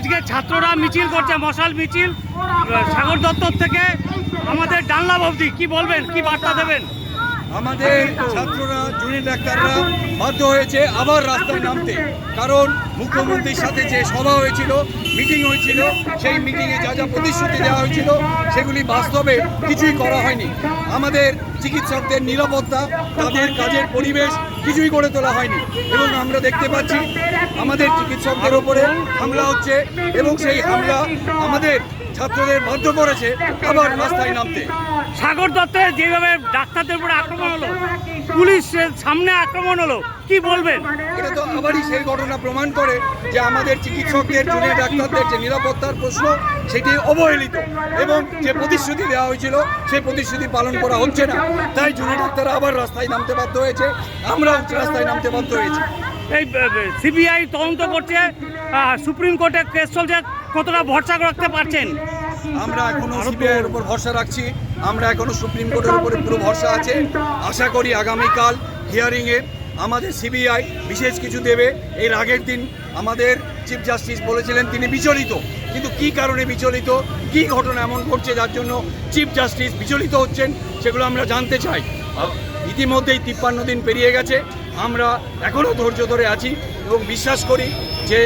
আজকে ছাত্ররা মিছিল করছে, মশাল মিছিল, সাগর দপ্তর থেকে আমাদের ডানলাভ অবধি। কি বলবেন? কি বার্তা দেবেন? আমাদের ছাত্ররা, জুনিয়র ডাক্তাররা বাধ্য হয়েছে আবার রাস্তায় নামতে। কারণ মুখ্যমন্ত্রীর সাথে যে সভা হয়েছিল, মিটিং হয়েছিল, সেই মিটিংয়ে যা যা প্রতিশ্রুতি দেওয়া হয়েছিল, সেগুলি বাস্তবে কিছুই করা হয়নি। আমাদের চিকিৎসকদের নিরাপত্তা, তাদের কাজের পরিবেশ কিছুই করে তোলা হয়নি। এবং আমরা দেখতে পাচ্ছি, আমাদের চিকিৎসকদের ওপরে হামলা হচ্ছে এবং সেই হামলা আমাদের ছাত্রদের বাধ্য করেছে আবার রাস্তায় নামতে। সাগর দত্তের যেভাবে ডাক্তারদের উপরে আক্রমণ হলো পুলিশের সামনে আক্রমণ হলো কি বলবেন? এটা তো আবারই সেই ঘটনা প্রমাণ করে যে আমাদের চিকিৎসকদের জুনিয়র ডাক্তারদের যে নিরাপত্তার প্রশ্ন সেটি অবহেলিত। এবং যে প্রতিশ্রুতি দেওয়া হয়েছিল সেই প্রতিশ্রুতি পালন করা হচ্ছে না। তাই জুনিয়র ডাক্তাররা আবার রাস্তায় নামতে বাধ্য হয়েছে আমরাও রাস্তায় নামতে বাধ্য হয়েছি। এই সিবিআই তদন্ত করছে সুপ্রিম কোর্টে কেস চলছে কতটা ভরসা রাখতে পারছেন? আমরা এখনও সিবিআইয়ের উপর ভরসা রাখছি। আমরা এখনও সুপ্রিম কোর্টের উপরে পুরো ভরসা আছে। আশা করি আগামীকাল হিয়ারিংয়ে আমাদের সিবিআই বিশেষ কিছু দেবে। এর আগের দিন আমাদের চিফ জাস্টিস বলেছিলেন, তিনি বিচলিত। কিন্তু কি কারণে বিচলিত? কি ঘটনা এমন ঘটছে যার জন্য চিফ জাস্টিস বিচলিত হচ্ছেন, সেগুলো আমরা জানতে চাই। ইতিমধ্যেই তিপ্পান্ন দিন পেরিয়ে গেছে। আমরা এখনও ধৈর্য ধরে আছি এবং বিশ্বাস করি যে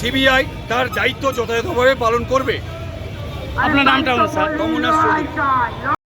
সিবিআই তার দায়িত্ব যথাযথভাবে পালন করবে। আপনার নামটা বলুন, স্যার। রমনাথ চৌধুরী।